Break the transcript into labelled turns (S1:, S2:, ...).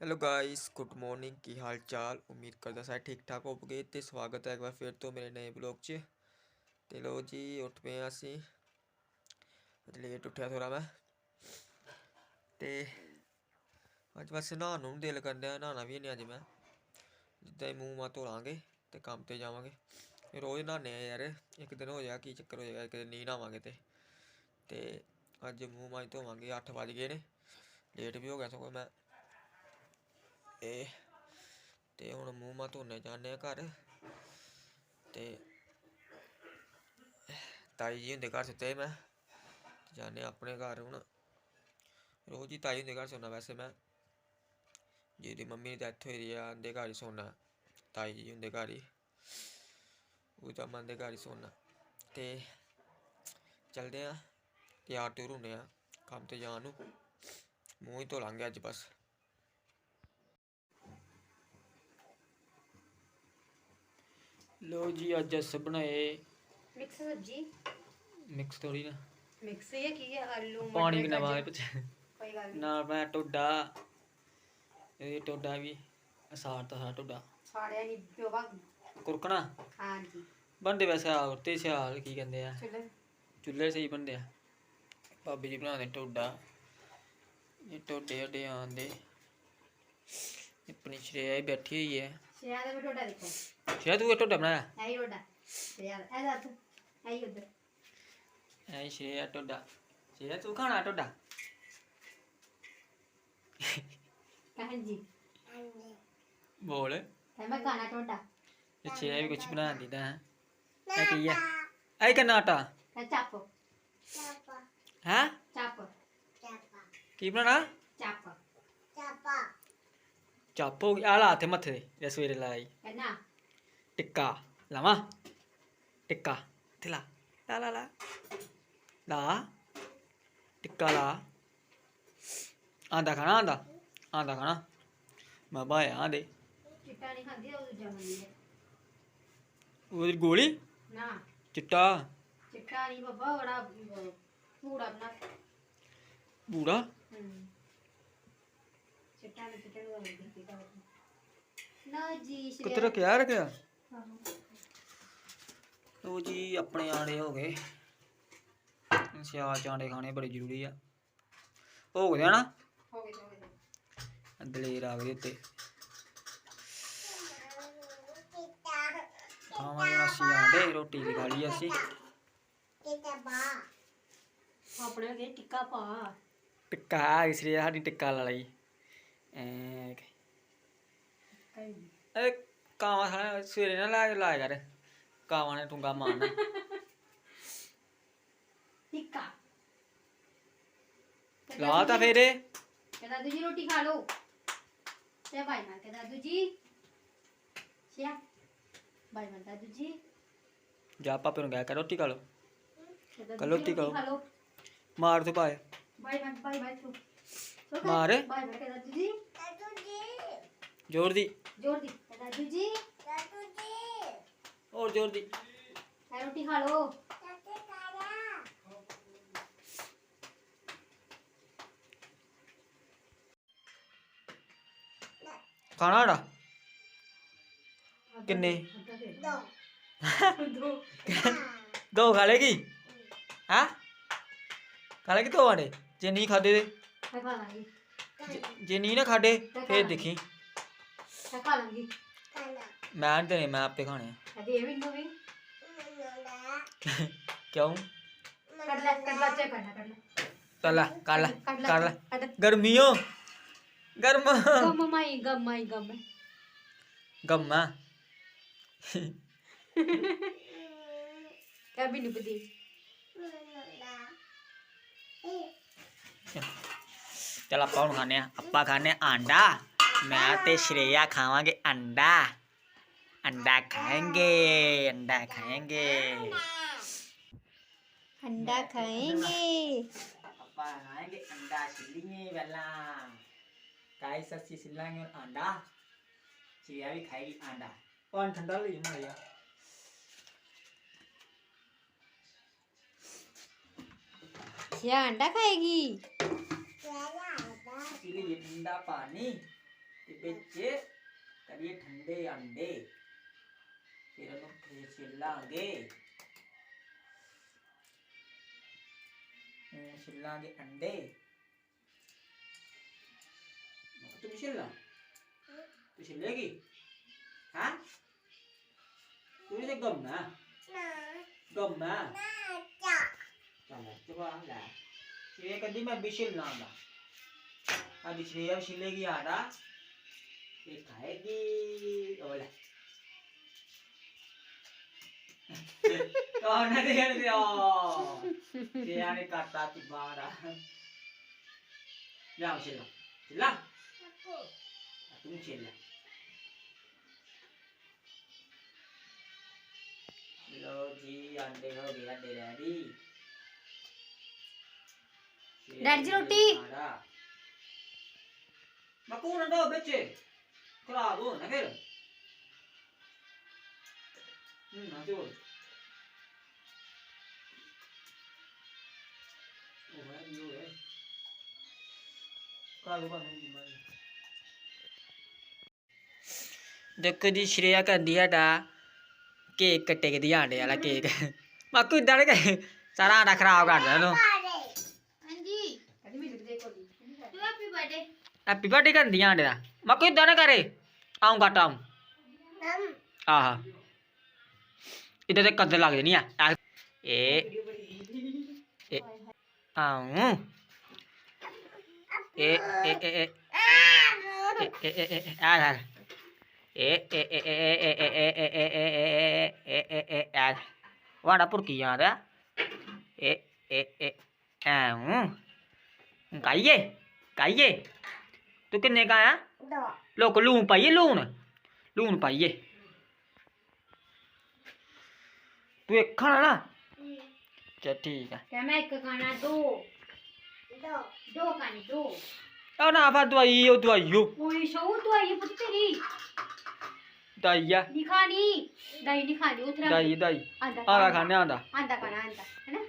S1: Hello guys good morning ਕੀ ਹਾਲ ਚਾਲ? ਉਮੀਦ ਕਰਦਾ ਸਾਰੇ ਠੀਕ ਠਾਕ ਹੋਵੋਗੇ ਤੇ ਸਵਾਗਤ ਹੈ ਇੱਕ ਵਾਰ ਫਿਰ ਤੋਂ ਮੇਰੇ ਨਵੇਂ ਬਲੌਗ 'ਚ। ਤੇ ਲੋ ਜੀ ਉੱਠ ਪਏ ਹਾਂ ਅਸੀਂ। ਲੇਟ ਉੱਠਿਆ ਥੋੜਾ ਮੈਂ। ਤੇ ਅੱਜ ਬਸ ਨਹਾਉਣ ਨੂੰ ਨੀ ਦਿਲ ਕਰਦਾ ਨਹਾਉਣਾ ਵੀ ਨਹੀਂ ਅੱਜ ਮੈਂ। ਜਿੱਦਾਂ ਹੀ ਮੂੰਹ ਮਾ ਧੋਲਾਂਗੇ ਤੇ ਕੰਮ ਤੇ ਜਾਵਾਂਗੇ। ਰੋਜ਼ ਨਹਾਉਂਦੇ ਆ ਯਾਰ, ਇੱਕ ਦਿਨ ਹੋ ਜਾਏਗਾ, ਕੀ ਚੱਕਰ ਹੋ ਜਾਏਗਾ, ਇੱਕ ਦਿਨ ਨਹੀਂ ਨਹਾਵਾਂਗੇ ਤੇ। ਤੇ ਅੱਜ ਮੂੰਹ ਮਾਂ ਧੋਵਾਂਗੇ 8 ਵਜ ਗਏ ਨੇ। ਲੇਟ ਵੀ ਹੋ ਗਿਆ ਸਗੋਂ ਮੈਂ। ਇਹ ਤੇ ਹੁਣ ਮੂੰਹ ਮਾ ਧੋਨੇ ਜਾਂਦੇ ਆ ਘਰ ਤੇ ਤਾਈ ਜੀ ਹੁੰਦੇ ਘਰ ਸੁੱਤੇ ਮੈਂ ਜਾਂਦੇ ਆਪਣੇ ਘਰ ਹੁਣ ਰੋਜ਼ ਹੀ ਤਾਈ ਹੁੰਦੇ ਘਰ ਸੌਣਾ ਵੈਸੇ ਮੈਂ ਜਿਹਦੀ ਮੰਮੀ ਦੀ ਡੈਥ ਹੋਈ ਦੀ ਆ ਉਹਦੇ ਘਰ ਹੀ ਸੌਣਾ ਤਾਈ ਜੀ ਹੁੰਦੇ ਘਰ ਹੀ ਉਹ ਤਾਂ ਮੰਨ ਘਰ ਹੀ ਸੌਣਾ ਤੇ ਚਲਦੇ ਆ ਤਿਆਰ ਤੁਰ ਹੁੰਦੇ ਆ ਕੰਮ ਤੇ ਜਾਣ ਨੂੰ ਮੂੰਹ ਹੀ ਧੋ ਲਾਂਗੇ ਅੱਜ ਬਸ ਲੋ ਜੀ ਅੱਜ ਅਸ ਬਣਾਏ
S2: ਮਿਕਸ ਸਬਜੀ।
S1: ਮਿਕਸ ਥੋੜੀ ਨਾ।
S2: ਮਿਕਸ ਇਹ ਕੀ ਹੈ? ਆਲੂ ਮਟਰ
S1: ਪਾਣੀ
S2: ਗਾਜਰ।
S1: ਵਾਏ ਪਿੱਛੇ
S2: ਕੋਈ ਗੱਲ ਨਹੀਂ
S1: ਨਾਲ ਮੈਂ ਟੋਡਾ ਇਹ ਟੋਡਾ ਵੀ ਅਸਾਰ ਤਾਂ ਸਾਰਾ ਟੋਡਾ
S2: ਸਾੜਿਆ ਨਹੀਂ ਪਿਓਵਾ
S1: ਕੁਰਕਣਾ?
S2: ਹਾਂਜੀ।
S1: ਬੰਦੇ ਵੈਸੇ ਆ ਤੇ ਸਿਆਲ ਕੀ ਕਹਿੰਦੇ ਆ?
S2: ਚਲੋ
S1: ਚੁੱਲ੍ਹੇ ਸਹੀ ਬੰਦੇ ਆ। ਭਾਬੀ ਜੀ ਬਣਾਉਂਦੇ ਟੋਡਾ ਇਹ ਟੋਡੇ ਅੱਡੇ ਆਂਦੇ ਆਪਣੀ ਸ਼੍ਰੇਆ ਬੈਠੀ ਹੋਈ ਹੈ।
S2: ਸ਼ਿਆ ਦਾ ਵੀ ਟੋਡਾ ਦੇਖੋ
S1: ਸ਼੍ਰੇਆ ਤੂੰ ਇਹ ਟੋਡਾ ਬਣਾਇਆ
S2: ਐ ਹੀ ਟੋਡਾ ਸ਼ਿਆ ਦਾ ਇਹ ਦੱਸ ਐ ਹੀ ਉਧਰ
S1: ਐ ਸ਼੍ਰੇਆ ਟੋਡਾ ਸ਼੍ਰੇਆ ਤੂੰ ਖਾਣਾ ਟੋਡਾ
S2: ਹਾਂਜੀ
S1: ਬੋਲ
S2: ਤੇ ਮੈਂ ਖਾਣਾ
S1: ਇਹ ਸ਼੍ਰੇਆ ਵੀ ਕੁਝ ਬਣਾ ਦਿੰਦਾ ਹੈ ਇਹ ਕੀ ਹੈ ਇਹ ਕਰਨਾਟਾ
S2: ਤੇ ਚਾਪ
S1: ਹੈ
S2: ਚਾਪ
S1: ਕੀ ਬਣਾਣਾ
S2: ਚਾਪ
S1: ਚੱਪ ਹੋ ਗਿਆ ਆ ਲਾ ਤੇ ਮੱਥੇ ਤੇ ਜੇ ਸਵੇਰੇ ਲਾਈ
S2: ਕਹਿੰਨਾ
S1: ਟਿੱਕਾ ਲਾਵਾਂ ਟਿੱਕਾ ਤੇ ਲਾ ਲਾ ਲਾ ਲਾ ਲਾ ਟਿੱਕਾ ਲਾ ਆਂਦਾ ਖਾਣਾ ਆਂਦਾ ਆਂਦਾ ਖਾਣਾ ਮੈਂ ਬਾਇਆ ਆਂਦੇ
S2: ਚਿੱਟਾ ਨਹੀਂ ਖਾਂਦੀ ਉਹ ਦੂਜਾ ਖਾਂਦੀ ਹੈ
S1: ਉਹਦੀ ਗੋਲੀ
S2: ਨਾ
S1: ਚਿੱਟਾ
S2: ਚਿੱਟਾ ਨਹੀਂ ਬੱਬਾ ਬੜਾ ਪੂੜਾ ਬਣਾ
S1: ਬੂੜਾ
S2: ਹਮ ਚਿੱਟਾ ਨਹੀਂ ਚਿੱਟਾ ਨੂੰ ਲੱਗਦੀ ਹੈ ਨਾ ਜੀ ਸ਼੍ਰੇਆ
S1: ਕਿੱਥੇ ਰੱਖਿਆ? ਰੱਖਿਆ?
S2: ਆਹੋ।
S1: ਲੋ ਜੀ ਆਪਣੇ ਆਂਡੇ ਹੋ ਗਏ। ਸਿਆਲ ਚ ਆਂਡੇ ਖਾਣੇ ਬੜੇ ਜ਼ਰੂਰੀ ਆ। ਹੋ ਗਿਆ ਨਾ
S2: ਹੋ ਗਏ ਹੋ ਗਏ।
S1: ਦਲੇਰ ਆ ਗਏ ਉੱਤੇ। ਖਾਵਾਂਗੇ ਹੁਣ ਅਸੀਂ ਆਂਡੇ ਰੋਟੀ ਵੀ ਖਾ ਲਈ ਅਸੀਂ।
S2: ਆਪਣੇ ਅਗੇ ਟਿੱਕਾ ਪਾ।
S1: ਟਿੱਕਾ ਇਸ ਲਈ ਸਾਡੀ ਟਿੱਕਾ ਲਾ ਲਈ। ਐ ਕਾਵਾਂ ਸਾਲੇ ਸਵੇਰੇ ਨਾ ਲਾ ਲਾਇਆ ਕਰ ਕਾਵਾਂ ਨੇ ਠੁੰਗਾ ਮਾਰਨਾ
S2: ਟਿੱਕਾ
S1: ਲਾ ਤਾਂ ਫੇਰੇ
S2: ਕਹਿੰਦਾ ਦੂਜੀ ਰੋਟੀ ਖਾ ਲਓ ਤੇ ਭਾਈ ਮਾਰ ਕਹਿੰਦਾ ਦੂਜੀ ਸ਼ਿਆ ਭਾਈ ਮਾਰ ਦੂਜੀ
S1: ਜਾ ਪਾਪੇ ਨੂੰ ਕਹਿ ਕਰ ਰੋਟੀ ਖਾ ਲਓ ਖਾ
S2: ਦੂਜੀ
S1: ਲਓ, ਰੋਟੀ ਖਾਓ।
S2: ਖਾ ਲਓ
S1: ਮਾਰ ਤੂੰ ਪਾਏ
S2: ਭਾਈ ਮਾਰ ਭਾਈ ਮਾਰ ਤੂੰ
S1: ਮਾਰ।
S2: ਭਾਈ ਮਾਰ ਕਹਿੰਦਾ ਦੂਜੀ
S1: ਜ਼ੋਰ ਦੀ।
S2: ਜੋਰ ਦੀ। ਕਹਿੰਦਾ ਦੂਜੀ
S1: ਹੋਰ ਜ਼ੋਰ ਦੀ।
S2: ਇਹ ਰੋਟੀ ਖਾ ਲਓ।
S1: ਖਾਣਾ ੜਾ ਕਿੰਨੇ?
S2: ਦੋ
S1: ਦੋ। ਖਾ ਲੇਗੀ ਹਾਂ? ਖਾ ਲੇਗੀ ਦੋ ਆਂਡੇ? ਜੇ ਨਹੀਂ ਖਾਦੇ ਤੇ?
S2: ਖਾ ਲਾਂਗੀ।
S1: ਜੇ- ਜੇ ਨਹੀਂ ਨਾ ਖਾਦੇ ਫੇਰ ਦੇਖੀ।
S2: ਮੈਂ ਖਾ ਲਾਂਗੀ।
S1: ਮੈਂ ਨੀ ਦੇਣੇ ਮੈਂ ਆਪੇ ਖਾਣੇ ਆ।
S2: ਅਦੇ ਇਹ ਮੈਨੂੰ ਵੀ
S1: ਕਿਉਂ?
S2: ਕੱਢ ਲੈ ਕੱਢ ਲੈ ਚੇ ਕੱਢ ਲੈ।
S1: ਕਰ ਲੈ ਕਰ ਲੈ
S2: ਕੱਢ ਲੈ
S1: ਕਰ ਲੈ।
S2: ਕੱਢ
S1: ਗਰਮੀਓ ਗਰਮ।
S2: ਗਮ ਮਾਈ ਗਮ ਮਾਈ ਗਮ
S1: ਗੰਮਾ।
S2: ਕਾ ਵੀ ਨਹੀਂ
S1: ਚਲ ਆਪਾਂ ਹੁਣ ਖਾਣੇ ਆ ਆਪਾਂ ਖਾਣੇ ਆਂਡਾ। मैं ते श्रेया खावांगे अंडा अंडा खाएंगे
S2: अंडा खाएंगे
S1: अंडा खाएंगे ಅಪ್ಪ ಹಾಗೆ ಅಂಡ ಸಿಲ್ಲಿಂಗೆ ಇವೆಲ್ಲ ಕಾಯಿ ಸಸಿ ಸಿಲ್ಲಂಗೆ ಅಂಡ ಚಿಯಾವಿ ಕಾಯಿ ಅಂಡ ಒಂದು ಗಂಟಲ್ಲ ಏನು ಮಾಡ್ಯ
S2: चिया अंडा खाएगी
S1: चिली अंडा पानी 뱃집다리 단대한데 이렇게 신랑이 음, 신랑이 안돼 또 신랑 또 신랑이 아? 우리 엄마? 엄마? 잠깐 줘봐 뭐 나. 지혜가 니만 미실랑다. 아니 지혜야 실력이 알아?
S2: Se cae aquí.
S1: Hola. Torna di nervio. Si ha ricattato i bara. Andiamo, ce l'ho. Ce l'ha? Ma
S3: tu.
S1: Lo di, ande, di, ande, roti. Makunan doh, becek. ਖਰਾਬ ਹੋ ਨਾ ਫਿਰ। ਹੂੰ ਨਾ ਜੋੜ ਉਹ ਹੈ ਇਹ ਹੈ। ਕਾਲੂ ਬਾਨੂੰ ਦੀ ਮਾਰੀ ਦੇਖੋ ਜੀ ਸ਼੍ਰੇਆ ਕਹਿੰਦੀ ਸਾਡਾ ਕੇਕ ਕੱਟੇ ਦੀ ਆਂਡੇ ਵਾਲਾ ਕੇਕ। ਮਾਕੂ ਇਦਾਂ ਨੇ ਕਹੇ ਸਾਰਾ ਆਂਡਾ ਖਰਾਬ ਕਰ ਦਿਆ ਇਹਨੂੰ
S2: ਹਾਂਜੀ। ਤੂੰ ਹੈਪੀ ਬਰਥਡੇ
S1: ਹੈਪੀ ਬਰਥਡੇ ਕਰਦੀ ਆਂਡੇ ਦਾ। ਮਾਕੂ ਇਦਾਂ ਨਾ ਕਰੇ। ਆਉਂਗਾ ਟਾਉਂ ਆਹਾ ਇਹਦੇ ਤੇ ਕੱਦ ਲੱਗ ਜਣੀ ਆ ਇਹ ਆਉਂ ਇਹ ਇਹ ਇਹ ਆ ਆ ਵਾੜਾ ਪੁਰਕੀ ਯਾਰ ਏ ਏ ਏ ਐਂ ਕਾਈਏ ਕਾਈਏ ਤੂੰ ਕਿੰਨੇ ਕਾ ਆ दवा लोग लून पाइए लून लून पाइए तू एक खाना ना
S2: चल ठीक है मैं एक खाना दो दो दो
S1: खाने दो और ना फिर दवाई हो
S2: दवाई हो कोई शो दवाई पुत्री
S1: दवाई है
S2: नहीं खानी दवाई नहीं खानी उतरा
S1: दवाई दवाई
S2: आधा
S1: खाने आधा आधा
S2: खाना आधा है ना